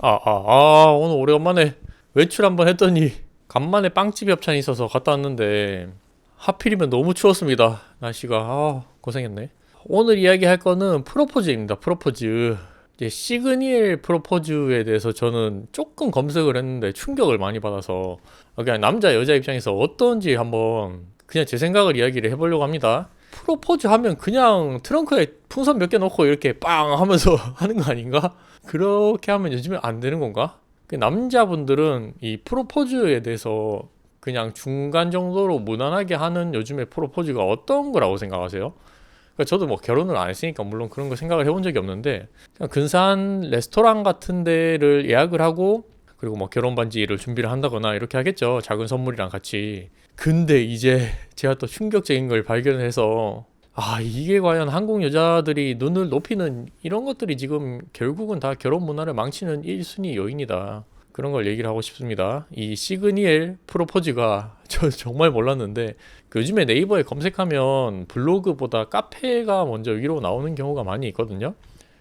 아, 아, 아, 오늘 오래간만에 외출 한번 했더니 간만에 빵집 협찬이 있어서 갔다 왔는데 하필이면 너무 추웠습니다. 날씨가 아, 고생했네. 오늘 이야기할 거는 프로포즈입니다. 프로포즈. 이제 시그니엘 프로포즈에 대해서 저는 조금 검색을 했는데 충격을 많이 받아서 그냥 남자 여자 입장에서 어떤지 한번 그냥 제 생각을 이야기를 해보려고 합니다. 프로포즈 하면 그냥 트렁크에 풍선 몇 개 넣고 이렇게 빵 하면서 하는 거 아닌가? 그렇게 하면 요즘에 안 되는 건가? 그 남자분들은 이 프로포즈에 대해서 그냥 중간 정도로 무난하게 하는 요즘에 프로포즈가 어떤 거라고 생각하세요? 그러니까 저도 뭐 결혼을 안 했으니까 물론 그런 거 생각을 해본 적이 없는데 그냥 근사한 레스토랑 같은 데를 예약을 하고 그리고 뭐 결혼 반지를 준비를 한다거나 이렇게 하겠죠. 작은 선물이랑 같이. 근데 이제 제가 또 충격적인 걸 발견해서 아, 이게 과연 한국 여자들이 눈을 높이는 이런 것들이 지금 결국은 다 결혼 문화를 망치는 1순위 요인이다. 그런 걸 얘기를 하고 싶습니다. 이 시그니엘 프로포즈가 저 정말 몰랐는데 그 요즘에 네이버에 검색하면 블로그보다 카페가 먼저 위로 나오는 경우가 많이 있거든요.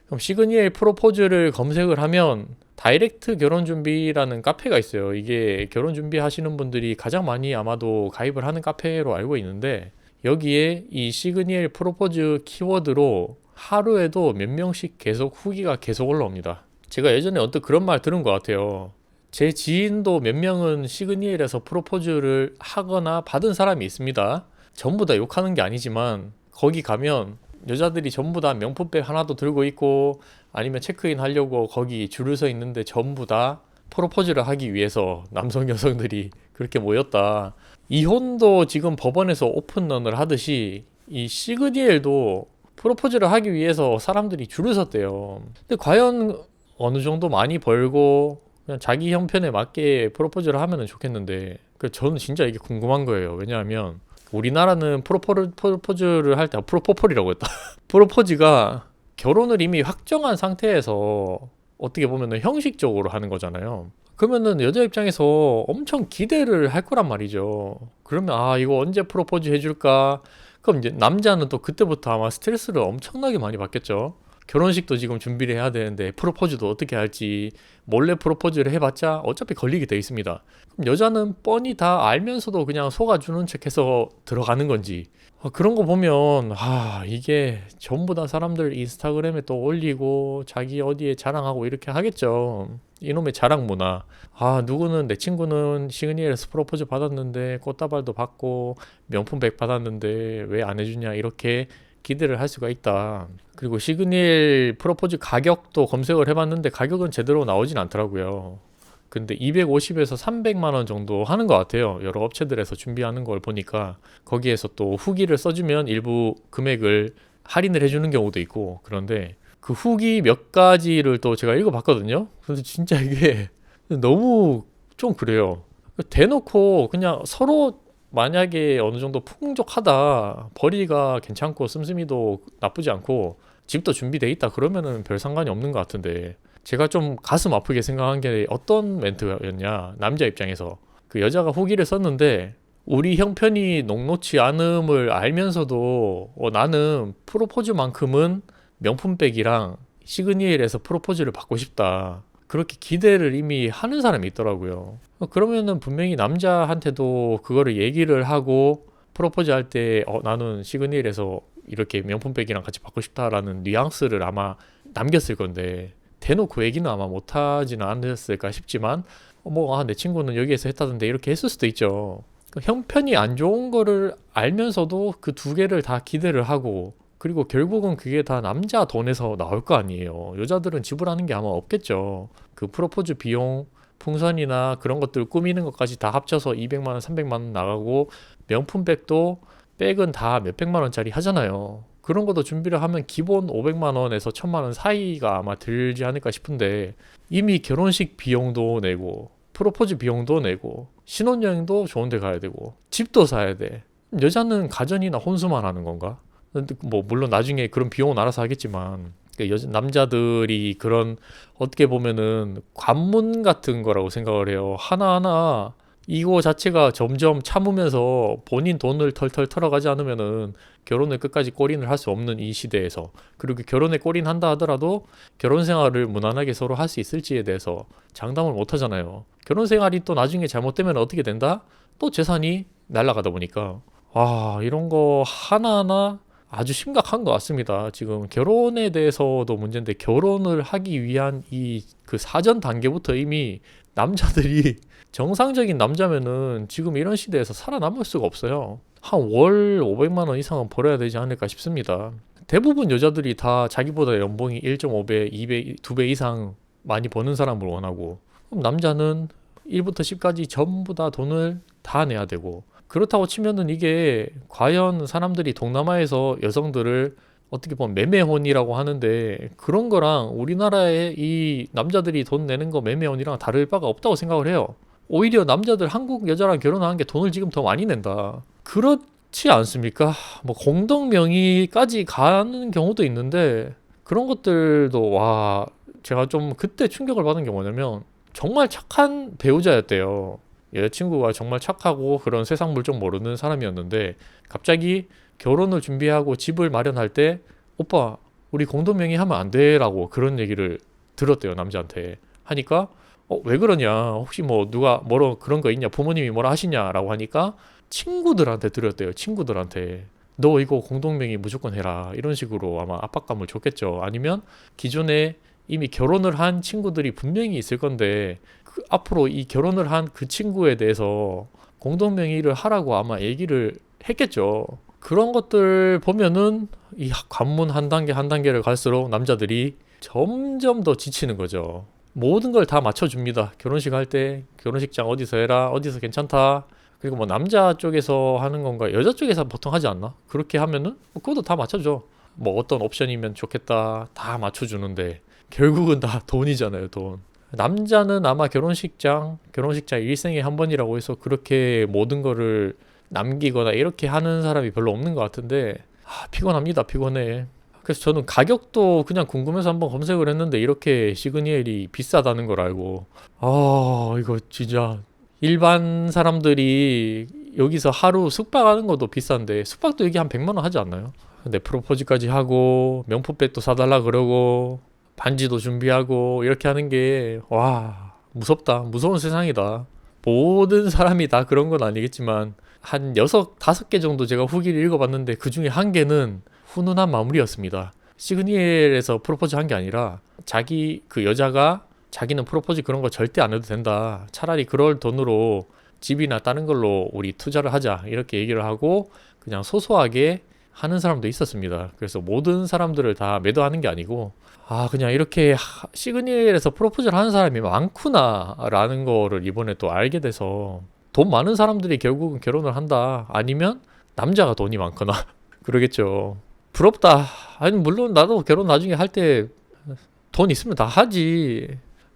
그럼 시그니엘 프로포즈를 검색을 하면 다이렉트 결혼 준비라는 카페가 있어요. 이게 결혼 준비 하시는 분들이 가장 많이 아마도 가입을 하는 카페로 알고 있는데 여기에 이 시그니엘 프로포즈 키워드로 하루에도 몇 명씩 계속 후기가 계속 올라옵니다. 제가 예전에 언뜻 그런 말 들은 것 같아요. 제 지인도 몇 명은 시그니엘에서 프로포즈를 하거나 받은 사람이 있습니다. 전부 다 욕하는 게 아니지만 거기 가면 여자들이 전부 다 명품백 하나도 들고 있고 아니면 체크인 하려고 거기 줄을 서 있는데 전부 다 프로포즈를 하기 위해서 남성 여성들이 그렇게 모였다. 이혼도 지금 법원에서 오픈런을 하듯이 이 시그니엘도 프로포즈를 하기 위해서 사람들이 줄을 섰대요. 근데 과연 어느 정도 많이 벌고 그냥 자기 형편에 맞게 프로포즈를 하면 좋겠는데 그 저는 진짜 이게 궁금한 거예요. 왜냐하면 우리나라는 프로포즈를 할 때 프로포폴이라고 했다. 프로포즈가 결혼을 이미 확정한 상태에서 어떻게 보면 형식적으로 하는 거잖아요. 그러면은 여자 입장에서 엄청 기대를 할 거란 말이죠. 그러면 아 이거 언제 프로포즈 해줄까? 그럼 이제 남자는 또 그때부터 아마 스트레스를 엄청나게 많이 받겠죠. 결혼식도 지금 준비를 해야 되는데 프로포즈도 어떻게 할지 몰래 프로포즈를 해봤자 어차피 걸리게 돼 있습니다. 그럼 여자는 뻔히 다 알면서도 그냥 속아주는 척해서 들어가는 건지 아, 그런 거 보면 아 이게 전부 다 사람들 인스타그램에 또 올리고 자기 어디에 자랑하고 이렇게 하겠죠. 이놈의 자랑 문화. 아 누구는 내 친구는 시그니엘에서 프로포즈 받았는데 꽃다발도 받고 명품백 받았는데 왜 안 해주냐 이렇게 기대를 할 수가 있다. 그리고 시그니엘 프로포즈 가격도 검색을 해봤는데 가격은 제대로 나오진 않더라고요. 근데 250에서 300만 원 정도 하는 것 같아요. 여러 업체들에서 준비하는 걸 보니까 거기에서 또 후기를 써주면 일부 금액을 할인을 해주는 경우도 있고 그런데 그 후기 몇 가지를 또 제가 읽어봤거든요. 근데 진짜 이게 너무 좀 그래요. 대놓고 그냥 서로 만약에 어느 정도 풍족하다, 벌이가 괜찮고 씀씀이도 나쁘지 않고 집도 준비돼 있다 그러면은 별 상관이 없는 것 같은데 제가 좀 가슴 아프게 생각한 게 어떤 멘트였냐 남자 입장에서 그 여자가 후기를 썼는데 우리 형편이 녹록치 않음을 알면서도 어, 나는 프로포즈만큼은 명품백이랑 시그니엘에서 프로포즈를 받고 싶다. 그렇게 기대를 이미 하는 사람이 있더라고요. 어, 그러면은 분명히 남자한테도 그거를 얘기를 하고 프로포즈 할 때 어, 나는 시그니엘에서 이렇게 명품백이랑 같이 받고 싶다라는 뉘앙스를 아마 남겼을 건데 대놓고 얘기는 아마 못하지는 않았을까 싶지만 어, 뭐, 아, 내 친구는 여기에서 했다던데 이렇게 했을 수도 있죠. 그 형편이 안 좋은 거를 알면서도 그 두 개를 다 기대를 하고 그리고 결국은 그게 다 남자 돈에서 나올 거 아니에요. 여자들은 지불하는 게 아마 없겠죠. 그 프로포즈 비용, 풍선이나 그런 것들 꾸미는 것까지 다 합쳐서 200만 원, 300만 원 나가고 명품백도 백은 다 몇백만 원짜리 하잖아요. 그런 것도 준비를 하면 기본 500만 원에서 1000만 원 사이가 아마 들지 않을까 싶은데 이미 결혼식 비용도 내고 프로포즈 비용도 내고 신혼여행도 좋은 데 가야 되고 집도 사야 돼. 여자는 가전이나 혼수만 하는 건가? 뭐 물론 나중에 그런 비용은 알아서 하겠지만 그 여자 남자들이 그런 어떻게 보면은 관문 같은 거라고 생각을 해요. 하나하나 이거 자체가 점점 참으면서 본인 돈을 털털 털어가지 않으면은 결혼을 끝까지 꼬린을 할 수 없는 이 시대에서 그리고 결혼에 꼬린한다 하더라도 결혼 생활을 무난하게 서로 할 수 있을지에 대해서 장담을 못 하잖아요. 결혼 생활이 또 나중에 잘못되면 어떻게 된다? 또 재산이 날아가다 보니까 와 이런 거 하나하나 아주 심각한 것 같습니다. 지금 결혼에 대해서도 문제인데 결혼을 하기 위한 이 그 사전 단계부터 이미 남자들이 정상적인 남자면은 지금 이런 시대에서 살아남을 수가 없어요. 한 월 500만 원 이상은 벌어야 되지 않을까 싶습니다. 대부분 여자들이 다 자기보다 연봉이 1.5배, 2배, 2배 이상 많이 버는 사람을 원하고 그럼 남자는 1부터 10까지 전부 다 돈을 다 내야 되고 그렇다고 치면은 이게 과연 사람들이 동남아에서 여성들을 어떻게 보면 매매혼이라고 하는데 그런 거랑 우리나라의 이 남자들이 돈 내는 거 매매혼이랑 다를 바가 없다고 생각을 해요. 오히려 남자들 한국 여자랑 결혼하는 게 돈을 지금 더 많이 낸다. 그렇지 않습니까? 뭐 공동 명의까지 가는 경우도 있는데 그런 것들도 와 제가 좀 그때 충격을 받은 게 뭐냐면 정말 착한 배우자였대요. 여자친구가 정말 착하고 그런 세상 물정 모르는 사람이었는데 갑자기 결혼을 준비하고 집을 마련할 때 오빠 우리 공동 명의 하면 안 돼라고 그런 얘기를 들었대요 남자한테. 하니까 어, 왜 그러냐? 혹시 뭐 누가 뭐로 그런 거 있냐? 부모님이 뭐라 하시냐라고 하니까 친구들한테 들었대요 친구들한테 너 이거 공동 명의 무조건 해라. 이런 식으로 아마 압박감을 줬겠죠. 아니면 기존에 이미 결혼을 한 친구들이 분명히 있을 건데 그 앞으로 이 결혼을 한 그 친구에 대해서 공동 명의를 하라고 아마 얘기를 했겠죠. 그런 것들 보면은 이 관문 한 단계 한 단계를 갈수록 남자들이 점점 더 지치는 거죠. 모든 걸 다 맞춰줍니다. 결혼식 할 때 결혼식장 어디서 해라, 어디서 괜찮다. 그리고 뭐 남자 쪽에서 하는 건가, 여자 쪽에서 보통 하지 않나? 그렇게 하면은 뭐 그것도 다 맞춰줘. 뭐 어떤 옵션이면 좋겠다, 다 맞춰주는데 결국은 다 돈이잖아요, 돈. 남자는 아마 결혼식장, 결혼식장 일생에 한 번이라고 해서 그렇게 모든 거를 남기거나 이렇게 하는 사람이 별로 없는 것 같은데 아, 피곤합니다, 피곤해. 그래서 저는 가격도 그냥 궁금해서 한번 검색을 했는데 이렇게 시그니엘이 비싸다는 걸 알고 아 이거 진짜 일반 사람들이 여기서 하루 숙박하는 것도 비싼데 숙박도 여기 한 100만 원 하지 않나요? 근데 프로포즈까지 하고 명품백도 사달라 그러고 반지도 준비하고 이렇게 하는 게 와 무섭다. 무서운 세상이다. 모든 사람이 다 그런 건 아니겠지만 한 여섯 다섯 개 정도 제가 후기를 읽어봤는데 그 중에 한 개는 훈훈한 마무리였습니다. 시그니엘에서 프로포즈 한 게 아니라 자기 그 여자가 자기는 프로포즈 그런 거 절대 안 해도 된다. 차라리 그럴 돈으로 집이나 다른 걸로 우리 투자를 하자. 이렇게 얘기를 하고 그냥 소소하게 하는 사람도 있었습니다 그래서 모든 사람들을 다 매도하는 게 아니고 아, 그냥 이렇게 하- 시그니엘에서 프로포즈를 하는 사람이 많구나라는 거를 이번에 또 알게 돼서 돈 많은 사람들이 결국은 결혼을 한다. 아니면 남자가 돈이 많거나 그러겠죠. 부럽다. 아니, 물론 나도 결혼 나중에 할 때 돈 있으면 다 하지.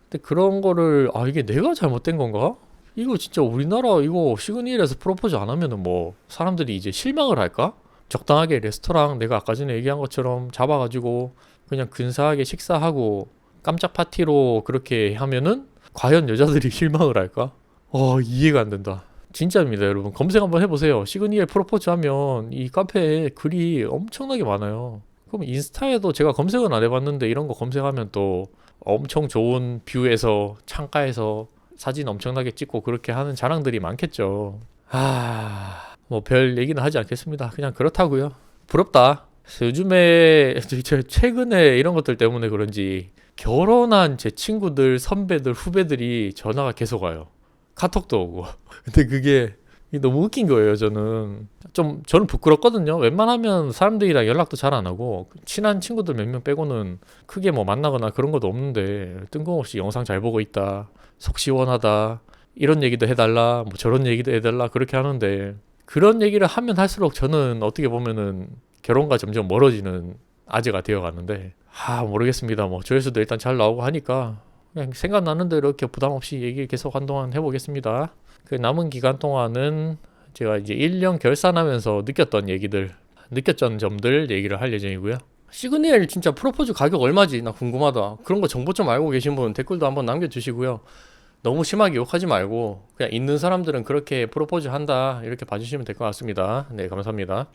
근데 그런 거를, 아, 이게 내가 잘못된 건가? 이거 진짜 우리나라 이거 시그니엘에서 프로포즈 안 하면은 뭐 사람들이 이제 실망을 할까? 적당하게 레스토랑 내가 아까 전에 얘기한 것처럼 잡아가지고 그냥 근사하게 식사하고 깜짝 파티로 그렇게 하면은 과연 여자들이 실망을 할까? 어 이해가 안 된다. 진짜입니다, 여러분. 검색 한번 해보세요. 시그니엘 프로포즈 하면 이 카페에 글이 엄청나게 많아요. 그럼 인스타에도 제가 검색은 안 해봤는데 이런 거 검색하면 또 엄청 좋은 뷰에서 창가에서 사진 엄청나게 찍고 그렇게 하는 자랑들이 많겠죠. 아, 뭐 별 얘기는 하지 않겠습니다. 그냥 그렇다고요. 부럽다. 요즘에 제 최근에 이런 것들 때문에 그런지 결혼한 제 친구들, 선배들, 후배들이 전화가 계속 와요. 카톡도 오고. 근데 그게 너무 웃긴 거예요, 저는. 좀, 저는 부끄럽거든요. 웬만하면 사람들이랑 연락도 잘 안 하고, 친한 친구들 몇 명 빼고는 크게 뭐 만나거나 그런 것도 없는데, 뜬금없이 영상 잘 보고 있다, 속 시원하다, 이런 얘기도 해달라, 뭐 저런 얘기도 해달라, 그렇게 하는데, 그런 얘기를 하면 할수록 저는 어떻게 보면은 결혼과 점점 멀어지는 아재가 되어 가는데, 아, 모르겠습니다. 뭐, 조회수도 일단 잘 나오고 하니까, 그냥 생각나는 대로 이렇게 부담 없이 얘기 계속 한동안 해보겠습니다. 그 남은 기간 동안은 제가 이제 1년 결산하면서 느꼈던 얘기들, 느꼈던 점들 얘기를 할 예정이고요. 시그니엘 진짜 프로포즈 가격 얼마지? 나 궁금하다. 그런 거 정보 좀 알고 계신 분 댓글도 한번 남겨주시고요. 너무 심하게 욕하지 말고 그냥 있는 사람들은 그렇게 프로포즈 한다 이렇게 봐주시면 될 것 같습니다. 네 감사합니다.